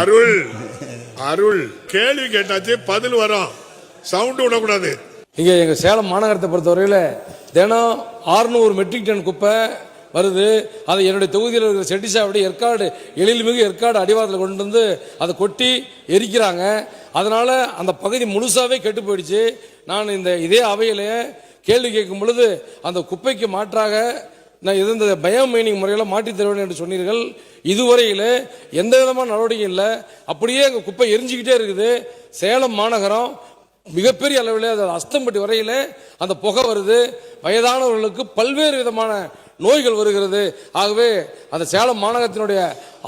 அருள் அருள். கேள்வி கேட்டாச்சு பதில் வரும். சவுண்ட் விடக்கூடாது. இங்கே எங்கள் சேலம் மாநகரத்தை பொறுத்தவரையில் தினம் 600 மெட்ரிக் டன் குப்பை வருது. அதை என்னுடைய தொகுதியில் இருக்கிற செட்டிசாவடி ஏற்காடு எழில்மிகு ஏற்காடு அடிவாரத்தில் கொண்டு வந்து அதை கொட்டி எரிக்கிறாங்க. அதனால் அந்த பகுதி முழுசாகவே கெட்டு போயிடுச்சு. நான் இந்த இதே அவையிலே கேள்வி கேட்கும் பொழுது அந்த குப்பைக்கு மாற்றாக நான் இது இந்த பயோ முறையில் மாற்றித் தருவேன் என்று சொன்னீர்கள். இதுவரையில் எந்த விதமான நடவடிக்கை இல்லை. அப்படியே எங்கள் குப்பை எரிஞ்சுக்கிட்டே இருக்குது. சேலம் மாநகரம் மிகப்பெரிய அளவில் அது அஸ்தம்பட்டி வரையில் அந்த புகை வருது. வயதானவர்களுக்கு பல்வேறு விதமான நோய்கள் வருகிறது. ஆகவே அந்த சேலம் மாநகரத்தினுடைய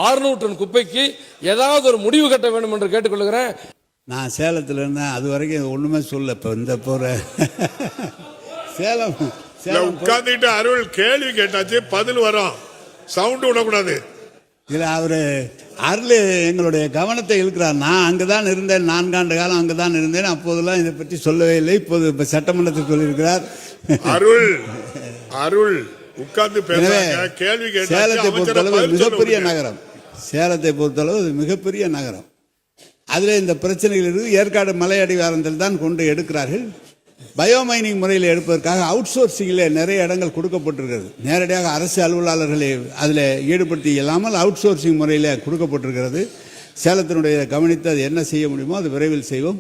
600 டன் குப்பைக்கு ஏதாவது ஒரு முடிவு கட்ட வேண்டும் என்று கேட்டுக்கொள்கிறேன். நான் சேலத்தில் இருந்தேன். அது வரைக்கும் ஒன்றுமே சொல்ல இப்போ இந்த போகிற சேலம் உட்கார்ந்துட்டு அருள் கேள்வி கேட்டாச்சு பதில் வரும். சவுண்ட் விடக்கூடாது. இதில் அவர் அருள் எங்களுடைய கவனத்தை இழுக்கிறார். நான் அங்கே தான் இருந்தேன் நான்காண்டு காலம் அங்கே தான் இருந்தேன். அப்போதெல்லாம் இதை பற்றி சொல்லவே இல்லை. இப்போது இப்போ சட்டமன்றத்தில் சொல்லியிருக்கிறார். அருள் அருள் உட்கார்ந்து கேள்வி சேலத்தை பொறுத்தளவு மிகப்பெரிய. நகரம். சேலத்தை பொறுத்தளவு மிகப்பெரிய நகரம். அதில் இந்த பிரச்சனைகள் இருக்கு ஏற்காடு மலை அடிவாரத்தில் தான் கொண்டு எடுக்கிறார்கள். பயோமைனிங் முறையில் எடுப்பதற்காக அவுட் சோர்சிங்கில் நிறைய இடங்கள் கொடுக்கப்பட்டிருக்கிறது. நேரடியாக அரசு அலுவலாளர்களை அதில் ஈடுபடுத்தி இல்லாமல் அவுட் சோர்சிங் முறையில் கொடுக்கப்பட்டிருக்கிறது. சேலத்தினுடைய கவனித்து அது என்ன செய்ய முடியுமோ அது விரைவில் செய்வோம்.